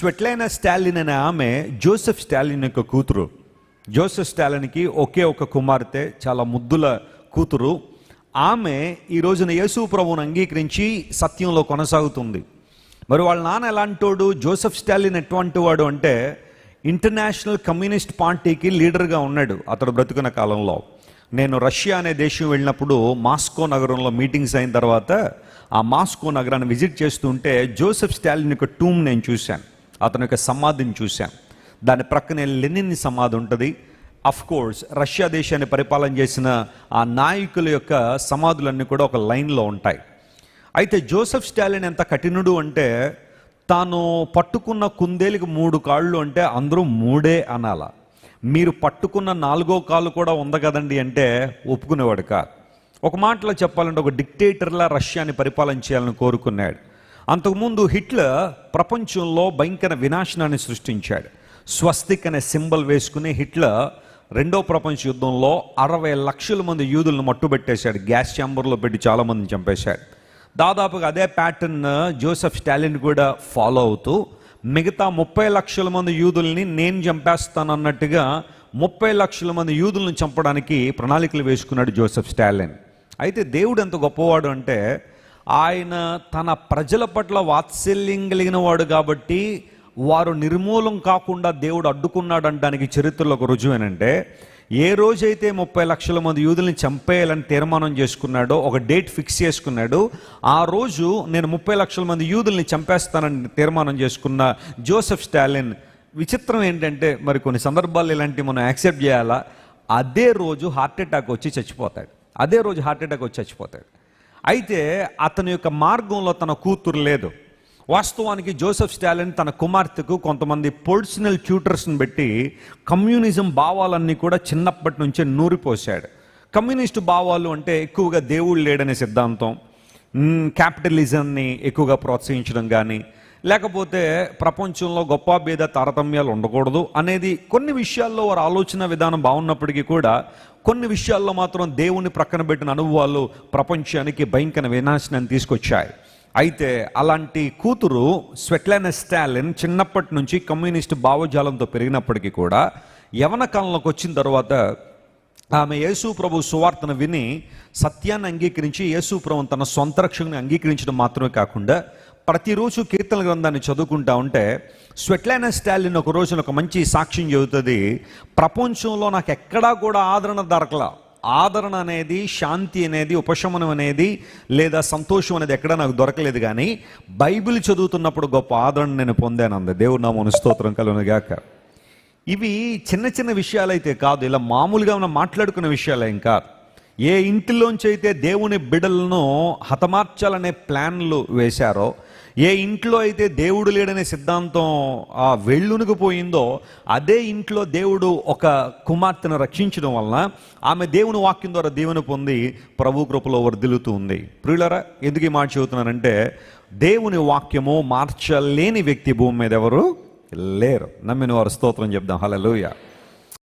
స్వెట్లైన స్టాలిన్ అనే ఆమె Joseph Stalin యొక్క కూతురు. జోసెఫ్ స్టాలిన్కి ఒకే ఒక కుమార్తె చాలా ముద్దుల కూతురు. ఆమె ఈ రోజున యేసు ప్రభువును అంగీకరించి సత్యంలో కొనసాగుతుంది. మరి వాళ్ళ నాన్న ఎలాంటోడు? జోసెఫ్ స్టాలిన్ ఎటువంటి వాడు అంటే ఇంటర్నేషనల్ కమ్యూనిస్ట్ పార్టీకి లీడర్గా ఉన్నాడు అతడు బ్రతుకున్న కాలంలో. నేను రష్యా అనే దేశం వెళ్ళినప్పుడు మాస్కో నగరంలో మీటింగ్స్ అయిన తర్వాత ఆ మాస్కో నగరాన్ని విజిట్ చేస్తుంటే జోసెఫ్ స్టాలిన్ యొక్క టూమ్ నేను చూశాను. అతని యొక్క సమాధిని చూశాను దాని ప్రక్కనే లెనిన్ సమాధి ఉంటుంది. అఫ్ కోర్స్ రష్యా దేశాన్ని పరిపాలన చేసిన ఆ నాయకుల యొక్క సమాధులన్నీ కూడా ఒక లైన్లో ఉంటాయి. అయితే జోసెఫ్ స్టాలిన్ ఎంత కఠినుడు అంటే తాను పట్టుకున్న కుందేలికి మూడు కాళ్ళు అంటే అందరూ మూడే అనాల. మీరు పట్టుకున్న నాలుగో కాళ్ళు కూడా ఉంది కదండి అంటే ఒప్పుకునేవాడు కాదు. ఒక మాటలో చెప్పాలంటే ఒక డిక్టేటర్లా రష్యాని పరిపాలన చేయాలని కోరుకున్నాడు. అంతకుముందు హిట్లర్ ప్రపంచంలో భయంకర వినాశనాన్ని సృష్టించాడు. స్వస్తిక్ అనే సింబల్ వేసుకుని హిట్లర్ రెండో ప్రపంచ యుద్ధంలో అరవై లక్షల మంది యూదులను మట్టుబెట్టేశాడు. గ్యాస్ ఛాంబర్లో పెట్టి చాలా మందిని చంపేశాడు. దాదాపుగా అదే ప్యాటర్న్ జోసెఫ్ స్టాలిన్ కూడా ఫాలో అవుతూ మిగతా ముప్పై లక్షల మంది యూదుల్ని నేను చంపేస్తాను అన్నట్టుగా ముప్పై లక్షల మంది యూదులను చంపడానికి ప్రణాళికలు వేసుకున్నాడు జోసెఫ్ స్టాలిన్. అయితే దేవుడు ఎంత గొప్పవాడు అంటే ఆయన తన ప్రజల పట్ల వాత్సల్యం కలిగిన వాడు కాబట్టి వారు నిర్మూలం కాకుండా దేవుడు అడ్డుకున్నాడు అనడానికి చరిత్రలో ఒక రుజువేనంటే ఏ రోజైతే ముప్పై లక్షల మంది యూదుల్ని చంపేయాలని తీర్మానం చేసుకున్నాడో ఒక డేట్ ఫిక్స్ చేసుకున్నాడు ఆ రోజు నేను ముప్పై లక్షల మంది యూదుల్ని చంపేస్తానని తీర్మానం చేసుకున్న జోసెఫ్ స్టాలిన్ విచిత్రం ఏంటంటే మరి కొన్ని సందర్భాలు ఇలాంటివి మనం యాక్సెప్ట్ చేయాలా? అదే రోజు హార్ట్ అటాక్ వచ్చి చచ్చిపోతాడు. అదే రోజు హార్ట్ అటాక్ వచ్చి చచ్చిపోతాడు. అయితే అతని యొక్క మార్గంలో తన కూతురు లేదు. వాస్తవానికి జోసెఫ్ స్టాలిన్ తన కుమార్తెకు కొంతమంది పొలిషనల్ ట్యూటర్స్ని పెట్టి కమ్యూనిజం భావాలన్నీ కూడా చిన్నప్పటి నుంచే నూరిపోశాడు. కమ్యూనిస్టు భావాలు అంటే ఎక్కువగా దేవుడు లేడనే సిద్ధాంతం. క్యాపిటలిజంని ఎక్కువగా ప్రోత్సహించడం కానీ లేకపోతే ప్రపంచంలో గొప్ప భేద తారతమ్యాలు ఉండకూడదు అనేది కొన్ని విషయాల్లో వారి ఆలోచన విధానం బాగున్నప్పటికీ కూడా కొన్ని విషయాల్లో మాత్రం దేవుని ప్రక్కన పెట్టిన అనుభవాలు ప్రపంచానికి భయంకర వినాశనాన్ని తీసుకొచ్చాయి. అయితే అలాంటి కూతురు స్వెట్లైన స్టాలిన్ చిన్నప్పటి నుంచి కమ్యూనిస్ట్ భావజాలంతో పెరిగినప్పటికీ కూడా యవన కాలంలోకి వచ్చిన తర్వాత ఆమె యేసు ప్రభు సువార్తను విని సత్యాన్ని అంగీకరించి యేసు ప్రభు తన సొంత రక్షణను అంగీకరించడం మాత్రమే కాకుండా ప్రతిరోజు కీర్తన గ్రంథాన్ని చదువుకుంటా ఉంటే స్వెట్లైన స్టాలిన్ ఒక రోజున ఒక మంచి సాక్ష్యం చెబుతుంది ప్రపంచంలో నాకు ఎక్కడా కూడా ఆదరణ దొరకల. ఆదరణ అనేది శాంతి అనేది ఉపశమనం అనేది లేదా సంతోషం అనేది ఎక్కడా నాకు దొరకలేదు కానీ బైబిల్ చదువుతున్నప్పుడు గొప్ప ఆదరణ నేను పొందాను అంది దేవుడు నా స్తోత్రం కలుగునుగాక. ఇవి చిన్న చిన్న విషయాలైతే కాదు ఇలా మామూలుగా మనం మాట్లాడుకున్న విషయాలేం కాదు. ఏ ఇంటిలోంచి అయితే దేవుని బిడలను హతమార్చాలనే ప్లాన్లు వేశారో ఏ ఇంట్లో అయితే దేవుడు లేడనే సిద్ధాంతం ఆ వెళ్ళునుకు పోయిందో అదే ఇంట్లో దేవుడు ఒక కుమార్తెను రక్షించడం వలన ఆమె దేవుని వాక్యం ద్వారా దేవుని పొంది ప్రభు కృపలో వర్ధిల్లుతూ ఉంది. ప్రియులరా ఎందుకు ఈ మాట చెబుతున్నానంటే దేవుని వాక్యము మార్చలేని వ్యక్తి భూమి మీద ఎవరు? లేరు నమ్మిన వారు స్తోత్రం చెప్దాం హల్లెలూయా